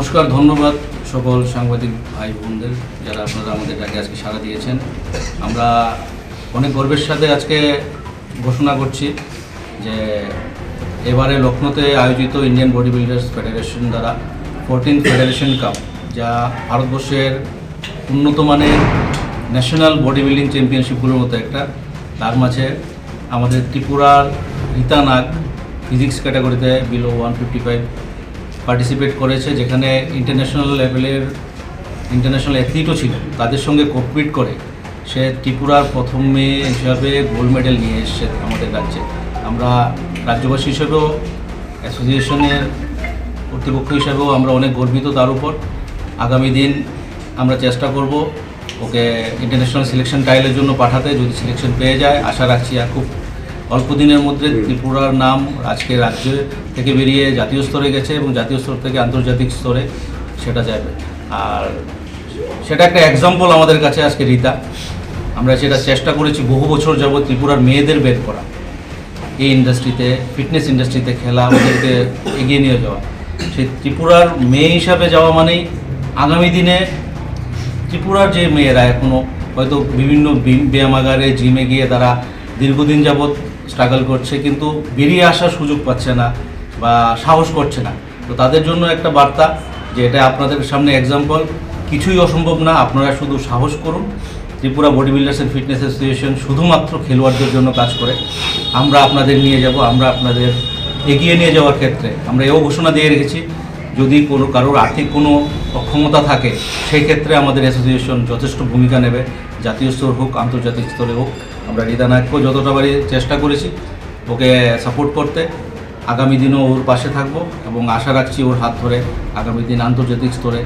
নমস্কার, ধন্যবাদ সকল সাংবাদিক ভাই বোনদের যারা আপনারা আমাদের ডাকে আজকে সাড়া দিয়েছেন। আমরা অনেক গর্বের সাথে আজকে ঘোষণা করছি যে এবারে লখনৌতে আয়োজিত ইন্ডিয়ান বডি বিল্ডার্স ফেডারেশন দ্বারা ফোরটিন ফেডারেশন কাপ, যা ভারতবর্ষের উন্নত মানের ন্যাশনাল বডি বিল্ডিং চ্যাম্পিয়নশিপগুলোর মতো একটা। তার মাঝে আমাদের ত্রিপুরার রীতা নাগ ফিজিক্স ক্যাটাগরিতে below one fifty five participate করেছে, যেখানে ইন্টারন্যাশনাল লেভেলের ইন্টারন্যাশনাল অ্যাথলিটও ছিল। তাদের সঙ্গে কম্পিট করে সে ত্রিপুরার প্রথম মেয়ে হিসাবে গোল্ড মেডেল নিয়ে এসছে আমাদের রাজ্যে। আমরা রাজ্যবাসী হিসেবেও অ্যাসোসিয়েশনের কর্তৃপক্ষ হিসাবেও আমরা অনেক গর্বিত তার উপর। আগামী দিন আমরা চেষ্টা করব ওকে ইন্টারন্যাশনাল সিলেকশন ট্রায়ালের জন্য পাঠাতে। যদি সিলেকশন পেয়ে যায়, আশা রাখছি আর খুব অল্প দিনের মধ্যে ত্রিপুরার নাম আজকে রাজ্য থেকে বেরিয়ে জাতীয় স্তরে গেছে এবং জাতীয় স্তর থেকে আন্তর্জাতিক স্তরে সেটা যাবে। আর সেটা একটা এক্সাম্পল আমাদের কাছে আজকে রীতা। আমরা সেটা চেষ্টা করেছি বহু বছর যাবৎ ত্রিপুরার মেয়েদের বের করা। এই ইন্ডাস্ট্রিতে ফিটনেস ইন্ডাস্ট্রিতে খেলা, ওদেরকে এগিয়ে নিয়ে যাওয়া। সেই ত্রিপুরার মেয়ে হিসাবে যাওয়া মানেই আগামী দিনে ত্রিপুরার যে মেয়েরা এখনও হয়তো বিভিন্ন ব্যায়ামাগারে জিমে গিয়ে তারা দীর্ঘদিন যাবৎ স্ট্রাগল করছে, কিন্তু বেরিয়ে আসার সুযোগ পাচ্ছে না বা সাহস করছে না। তো তাদের জন্য একটা বার্তা যে এটা আপনাদের সামনে এক্সাম্পল কিছুই অসম্ভব না, আপনারা শুধু সাহস করুন। Tripura body builders and fitness association শুধুমাত্র খেলোয়াড়দের জন্য কাজ করে। আমরা আপনাদের নিয়ে যাব, আমরা আপনাদের এগিয়ে নিয়ে যাওয়ার ক্ষেত্রে। আমরা এও ঘোষণা দিয়ে রেখেছি যদি কোনো কারোর আর্থিক কোনো অক্ষমতা থাকে, সেই ক্ষেত্রে আমাদের অ্যাসোসিয়েশন যথেষ্ট ভূমিকা নেবে। জাতীয় স্তর হোক, আন্তর্জাতিক স্তরে হোক, আমরা নায়ককেও যতটা পারি চেষ্টা করেছি ওকে সাপোর্ট করতে। আগামী দিনও ওর পাশে থাকব এবং আশা রাখছি ওর হাত ধরে আগামী দিন আন্তর্জাতিক স্তরে